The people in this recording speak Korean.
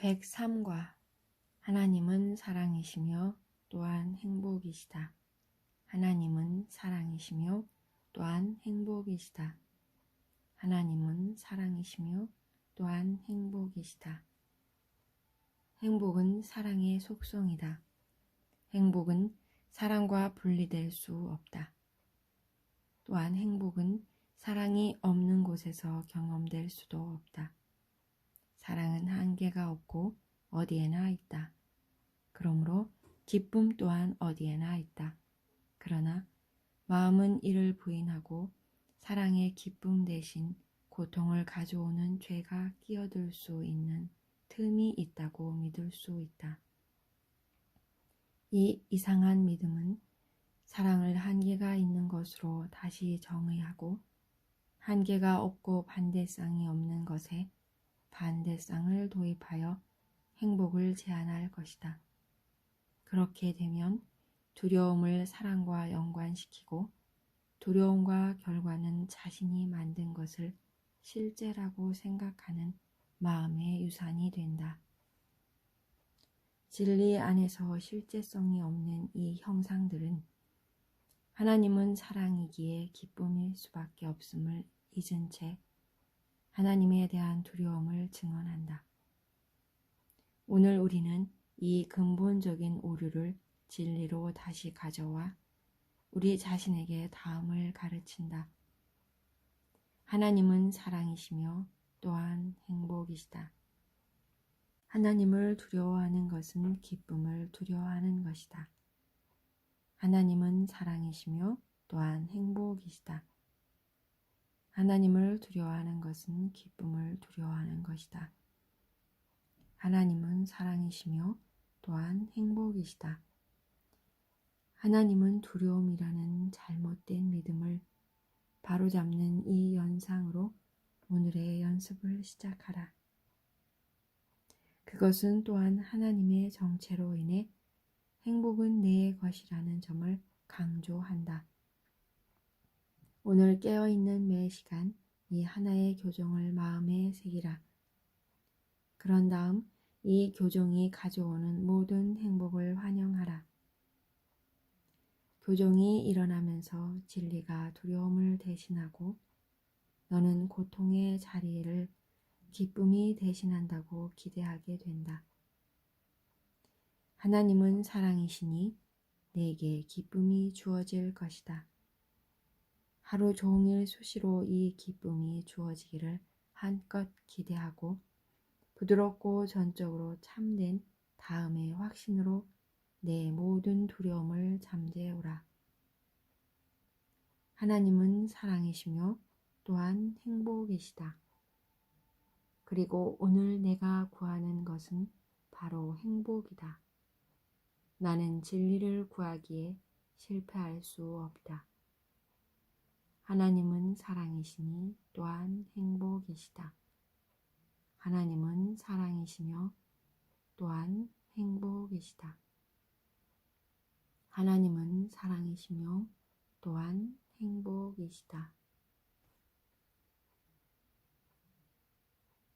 103과 하나님은 사랑이시며 또한 행복이시다. 하나님은 사랑이시며 또한 행복이시다. 하나님은 사랑이시며 또한 행복이시다. 행복은 사랑의 속성이다. 행복은 사랑과 분리될 수 없다. 또한 행복은 사랑이 없는 곳에서 경험될 수도 없다. 사랑은 한계가 없고 어디에나 있다. 그러므로 기쁨 또한 어디에나 있다. 그러나 마음은 이를 부인하고 사랑의 기쁨 대신 고통을 가져오는 죄가 끼어들 수 있는 틈이 있다고 믿을 수 있다. 이 이상한 믿음은 사랑을 한계가 있는 것으로 다시 정의하고 한계가 없고 반대쌍이 없는 것에 반대쌍을 도입하여 행복을 제한할 것이다. 그렇게 되면 두려움을 사랑과 연관시키고 두려움과 결과는 자신이 만든 것을 실제라고 생각하는 마음의 유산이 된다. 진리 안에서 실제성이 없는 이 형상들은 하나님은 사랑이기에 기쁨일 수밖에 없음을 잊은 채 하나님에 대한 두려움을 증언한다. 오늘 우리는 이 근본적인 오류를 진리로 다시 가져와 우리 자신에게 다음을 가르친다. 하나님은 사랑이시며 또한 행복이시다. 하나님을 두려워하는 것은 기쁨을 두려워하는 것이다. 하나님은 사랑이시며 또한 행복이시다. 하나님을 두려워하는 것은 기쁨을 두려워하는 것이다. 하나님은 사랑이시며 또한 행복이시다. 하나님은 두려움이라는 잘못된 믿음을 바로잡는 이 연상으로 오늘의 연습을 시작하라. 그것은 또한 하나님의 정체로 인해 행복은 내 것이라는 점을 강조한다. 오늘 깨어있는 매 시간 이 하나의 교정을 마음에 새기라. 그런 다음 이 교정이 가져오는 모든 행복을 환영하라. 교정이 일어나면서 진리가 두려움을 대신하고 너는 고통의 자리를 기쁨이 대신한다고 기대하게 된다. 하나님은 사랑이시니 내게 기쁨이 주어질 것이다. 하루 종일 수시로 이 기쁨이 주어지기를 한껏 기대하고 부드럽고 전적으로 참된 다음의 확신으로 내 모든 두려움을 잠재우라. 하나님은 사랑이시며 또한 행복이시다. 그리고 오늘 내가 구하는 것은 바로 행복이다. 나는 진리를 구하기에 실패할 수 없다. 하나님은 사랑이시니 또한 행복이시다. 하나님은 사랑이시며 또한 행복이시다. 하나님은 사랑이시며 또한 행복이시다.